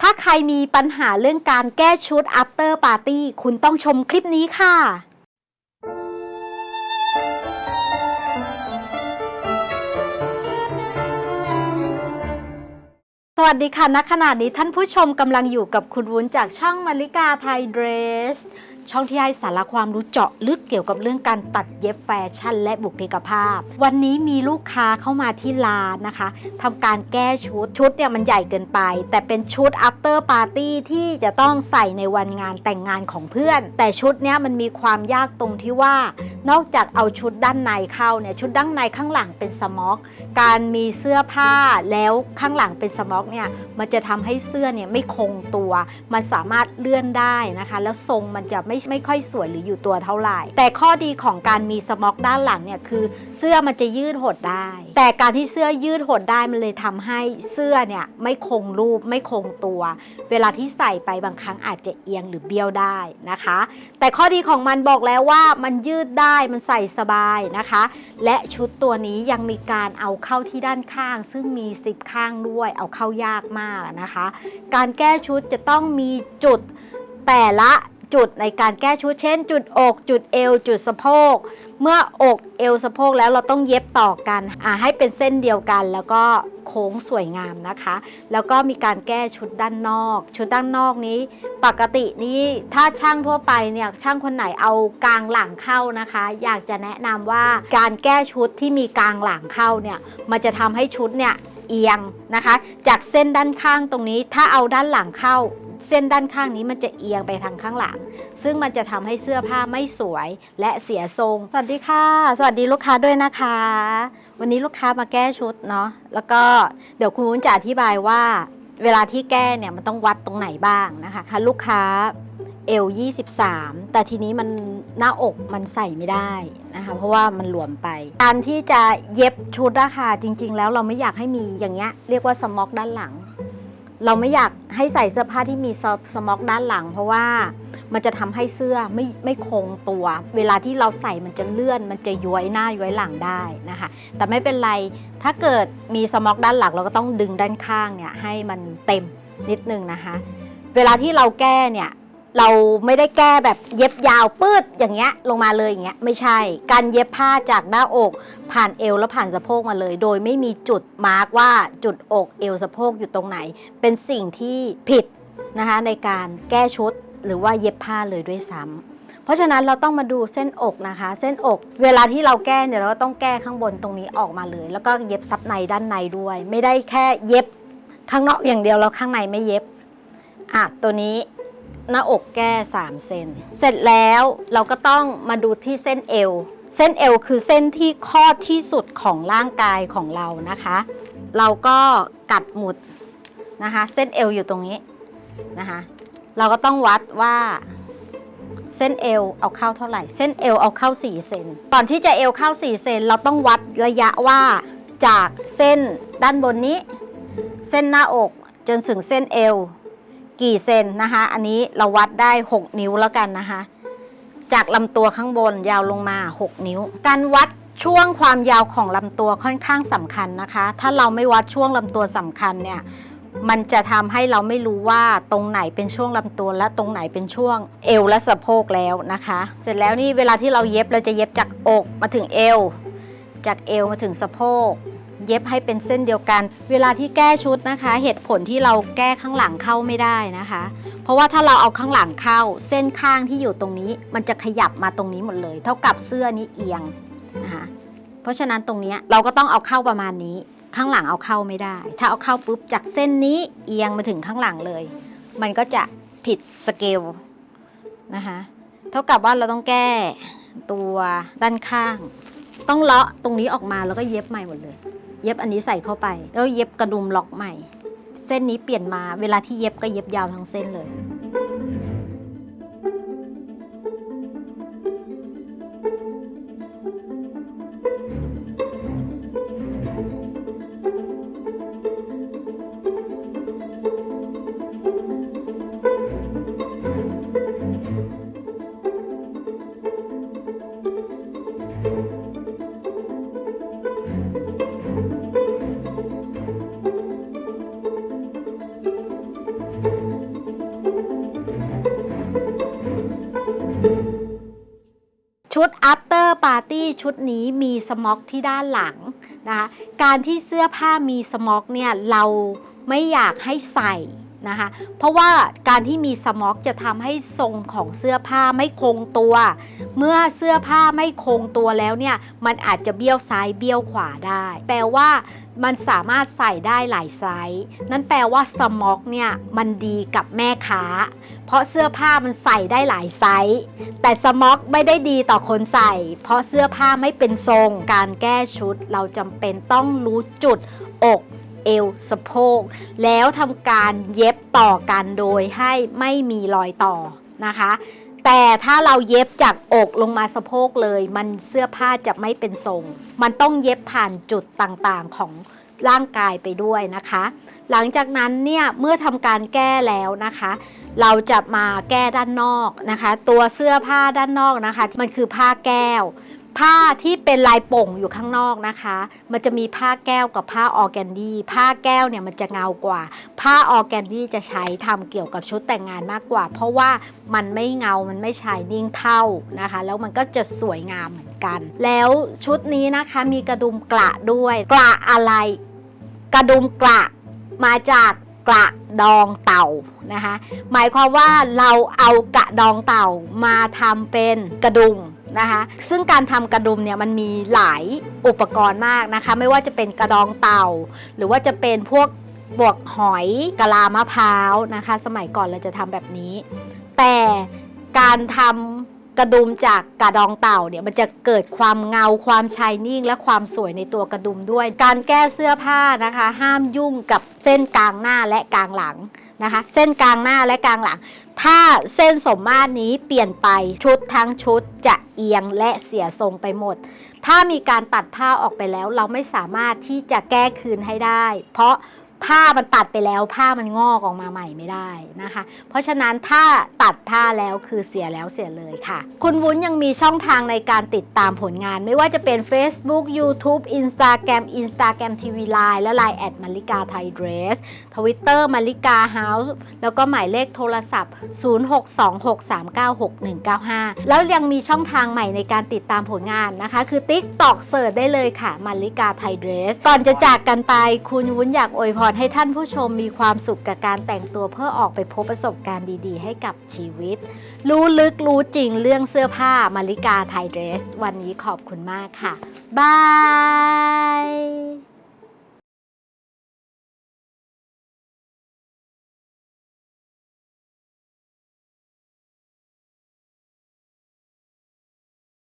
ถ้าใครมีปัญหาเรื่องการแก้ชุด after party คุณต้องชมคลิปนี้ค่ะสวัสดีค่ะณขณะนี้ท่านผู้ชมกำลังอยู่กับคุณวุ้นจากช่องมาริกาไทยเดรส ช่องที่ให้สาระความรู้เจาะลึกเกี่ยวกับเรื่องการตัดเย็บแฟชั่น และบุคลิกภาพ วันนี้มีลูกค้าเข้ามาที่ร้านนะคะทำการแก้ชุดชุดเนี่ยมันใหญ่เกินไป แต่เป็นชุด after party ที่จะต้องใส่ในวันงานแต่งงานของเพื่อน แต่ชุดเนี้ยมันมีความยากตรงที่ว่า นอกจากเอาชุดด้านในเข้าเนี่ยชุดด้านในข้างหลังเป็นสม็อก การมีเสื้อผ้าแล้วข้างหลังเป็นสม็อกเนี่ยมันจะทำให้เสื้อเนี่ยไม่คงตัว มันสามารถเลื่อนได้นะคะ แล้วทรงมันจะไม่ไม่ค่อยสวยหรืออยู่ตัวเท่าไหร่ แต่ข้อดีของการมีสม็อกด้านหลังเนี่ยคือ เสื้อมันจะยืดหดได้ แต่การที่เสื้อยืดหดได้มันเลยทำให้เสื้อเนี่ยไม่คงรูปไม่คงตัว เวลาที่ใส่ไปบางครั้งอาจจะเอียงหรือเบี้ยวได้นะคะ แต่ข้อดีของมันบอกแล้วว่ามันยืดได้มันใส่สบายนะคะ และชุดตัวนี้ยังมีการเอาเข้าที่ด้านข้าง ซึ่งมีสิบข้างด้วยเอาเข้ายากมากนะคะ การแก้ชุดจะต้องมีจุดแต่ละ จุดในการแก้ชุดเช่น จุดอก จุดเอว จุดสะโพก เมื่ออกเอวสะโพกแล้วเราต้องเย็บต่อกันอ่าให้เป็นเส้นเดียวกันแล้วก็โค้งสวยงามนะคะ แล้วก็มีการแก้ชุดด้านนอก ชุดด้านนอกนี้ ปกตินี้ถ้าช่างทั่วไปเนี่ยช่างคนไหนเอากลางหลังเข้านะคะ อยากจะแนะนำว่าการแก้ชุดที่มีกลางหลังเข้าเนี่ยมันจะทำให้ชุดเนี่ยเอียงนะคะ จากเส้นด้านข้างตรงนี้ถ้าเอาด้านหลังเข้า เส้นด้านข้างนี้มันจะเอียงไปทางข้างหลัง ซึ่งมันจะทำให้เสื้อผ้าไม่สวยและเสียทรง สวัสดีค่ะ สวัสดีลูกค้าด้วยนะคะ วันนี้ลูกค้ามาแก้ชุดเนาะแล้วก็เดี๋ยวคุณวุ้นจะอธิบายว่า เวลาที่แก้เนี่ยมันต้องวัดตรงไหนบ้างนะคะค่ะลูกค้าเอล23 แต่ทีนี้มันหน้าอกมันใส่ไม่ได้นะคะเพราะว่ามันหลวมไป การที่จะเย็บชุดอะค่ะจริง ๆ แล้วเราไม่อยากให้มีอย่างเงี้ยเรียกว่าสม็อกด้านหลัง เราไม่อยากให้ใส่เสื้อผ้าที่มีสม็อกด้านหลัง เพราะว่ามันจะทำให้เสื้อไม่ไม่คงตัว เวลาที่เราใส่มันจะเลื่อน มันจะย้วยหน้าย้วยหลังได้นะคะ แต่ไม่เป็นไรถ้าเกิดมีสม็อกด้านหลังเราก็ต้องดึงด้านข้างเนี่ยให้มันเต็มนิดนึงนะคะ เวลาที่เราแก้เนี่ย เราไม่ได้แก้แบบเย็บยาวปืดอย่างเงี้ยลงมาเลยอย่างเงี้ยไม่ใช่ การเย็บผ้าจากหน้าอก ผ่านเอวแล้วผ่านสะโพกมาเลย โดยไม่มีจุดมาร์กว่าจุดอกเอวสะโพกอยู่ตรงไหน เป็นสิ่งที่ผิดนะคะในการแก้ชุดหรือว่าเย็บผ้าเลยด้วยซ้ำเพราะฉะนั้นเราต้องมาดูเส้นอกนะคะ เส้นอก เวลาที่เราแก้เนี่ยเราก็ต้องแก้ข้างบนตรงนี้ออกมาเลย แล้วก็เย็บซับในด้านในด้วย ไม่ได้แค่เย็บข้างนอกอย่างเดียวแล้วข้างในไม่เย็บอะตัวนี้ หน้าอกแก้ 3 เซน เสร็จแล้วเราก็ต้องมาดูที่เส้นเอว เส้นเอวคือเส้นที่คลอดที่สุดของร่างกายของเรานะคะ เราก็กัดหมุดนะคะ เส้นเอวอยู่ตรงนี้นะคะ เราก็ต้องวัดว่าเส้นเอวเอาเข้าเท่าไหร่ เส้นเอวเอาเข้า 4 เซน ก่อนที่จะเอวเข้า 4 เซน เราต้องวัดระยะว่าจากเส้นด้านบนนี้ เส้นหน้าอกจนถึงเส้นเอว กี่เซนนะคะ อันนี้เราวัดได้ 6 นิ้วแล้วกันนะคะ จากลำตัวข้างบนยาวลงมา 6 นิ้ว การวัดช่วงความยาวของลำตัวค่อนข้างสำคัญนะคะ ถ้าเราไม่วัดช่วงลำตัวสำคัญเนี่ยมันจะทำให้เราไม่รู้ว่าตรงไหนเป็นช่วงลำตัวและตรงไหนเป็นช่วงเอวและสะโพกแล้วนะคะ เสร็จแล้วนี่เวลาที่เราเย็บเราจะเย็บจากอกมาถึงเอว จากเอวมาถึงสะโพก เย็บให้เป็นเส้นเดียวกัน เวลาที่แก้ชุดนะคะ เหตุผลที่เราแก้ข้างหลังเข้าไม่ได้นะคะ เพราะว่าถ้าเราเอาข้างหลังเข้า เส้นข้างที่อยู่ตรงนี้ มันจะขยับมาตรงนี้หมดเลย เท่ากับเสื้อนี้เอียงนะคะเพราะฉะนั้นตรงนี้เราก็ต้องเอาเข้าประมาณนี้ ข้างหลังเอาเข้าไม่ได้ ถ้าเอาเข้าปุ๊บจากเส้นนี้เอียงมาถึงข้างหลังเลย มันก็จะผิดสเกลนะคะเท่ากับว่าเราต้องแก้ตัวด้านข้าง ต้องเลาะตรงนี้ออกมาแล้วก็เย็บใหม่หมดเลย เย็บอันนี้ใส่เข้าไป แล้วเย็บกระดุมล็อกใหม่ เส้นนี้เปลี่ยนมาเวลาที่เย็บก็เย็บยาวทั้งเส้นเลย ชุด after party ชุดนี้มีสม็อกที่ด้านหลังนะคะการที่เสื้อผ้ามีสม็อกเนี่ยเราไม่อยากให้ใส่นะคะเพราะว่าการที่มีสม็อกจะทำให้ทรงของเสื้อผ้าไม่คงตัว เมื่อเสื้อผ้าไม่คงตัวแล้วเนี่ยมันอาจจะเบี้ยวซ้ายเบี้ยวขวาได้ แปลว่ามันสามารถใส่ได้หลายไซส์นั่นแปลว่าสม็อกเนี่ยมันดีกับแม่ค้า เพราะเสื้อผ้ามันใส่ได้หลายไซส์ แต่สม็อกไม่ได้ดีต่อคนใส่ เพราะเสื้อผ้าไม่เป็นทรง การแก้ชุดเราจำเป็นต้องรู้จุดอกเอวสะโพก แล้วทำการเย็บต่อกันโดยให้ไม่มีรอยต่อนะคะ แต่ถ้าเราเย็บจากอกลงมาสะโพกเลย มันเสื้อผ้าจะไม่เป็นทรง มันต้องเย็บผ่านจุดต่างๆของร่างกายไปด้วยนะคะ หลังจากนั้นเนี่ยเมื่อทำการแก้แล้วนะคะ เราจะมาแก้ด้านนอกนะคะ ตัวเสื้อผ้าด้านนอกนะคะ มันคือผ้าแก้ว ผ้าที่เป็นลายป่งอยู่ข้างนอกนะคะ มันจะมีผ้าแก้วกับผ้าออแกนดี้ผ้าแก้วเนี่ยมันจะเงากว่า ผ้าออแกนดี้จะใช้ทำเกี่ยวกับชุดแต่งงานมากกว่า เพราะว่ามันไม่เงา มันไม่ชายนิ่งเท่านะคะ แล้วมันก็จะสวยงามเหมือนกัน แล้วชุดนี้นะคะมีกระดุมกระด้วย กระอะไร กระดุมกระมาจาก กระดองเต่านะคะ หมายความว่าเราเอากระดองเต่ามาทำเป็นกระดุมนะคะซึ่งการทำกระดุมเนี่ยมันมีหลายอุปกรณ์มากนะคะ ไม่ว่าจะเป็นกระดองเต่า หรือว่าจะเป็นพวกบวกหอยกะลามะพร้าวนะคะ สมัยก่อนเราจะทำแบบนี้ แต่การทำ กระดุมจากกระดองเต่าเนี่ยมันจะเกิดความเงาความชายนิ่ง และความสวยในตัวกระดุมด้วย การแก้เสื้อผ้านะคะ ห้ามยุ่งกับเส้นกลางหน้าและกลางหลังนะคะ เส้นกลางหน้าและกลางหลัง ถ้าเส้นสมมาตรนี้เปลี่ยนไปชุดทั้งชุดจะเอียงและเสียทรงไปหมด ถ้ามีการตัดผ้าออกไปแล้วเราไม่สามารถที่จะแก้คืนให้ได้ เพราะ ผ้ามันตัดไปแล้วผ้ามันงอกออกมาใหม่ไม่ได้นะคะ เพราะฉะนั้นถ้าตัดผ้าแล้วคือเสียแล้วเสียเลยค่ะ คุณวุ้นยังมีช่องทางในการติดตามผลงาน ไม่ว่าจะเป็น Facebook YouTube Instagram Instagram TV Line และ Line แอดมาริกาไทยเดรส Twitter มาริกาเฮาส์แล้วก็หมายเลขโทรศัพท์ 0626396195 แล้วยังมีช่องทางใหม่ในการติดตามผลงานนะคะ คือ TikTok เสิร์ชได้เลยค่ะมาริกาไทยเดรส ก่อนจะจากกันไปคุณวุ้นอยากอวยพรให้ท่านผู้ชมมีความสุขกับการแต่งตัวเพื่อออกไปพบประสบการณ์ดีๆ ให้กับชีวิต รู้ลึกรู้จริงเรื่องเสื้อผ้ามาริกาไทยเดรส วันนี้ขอบคุณมากค่ะ บาย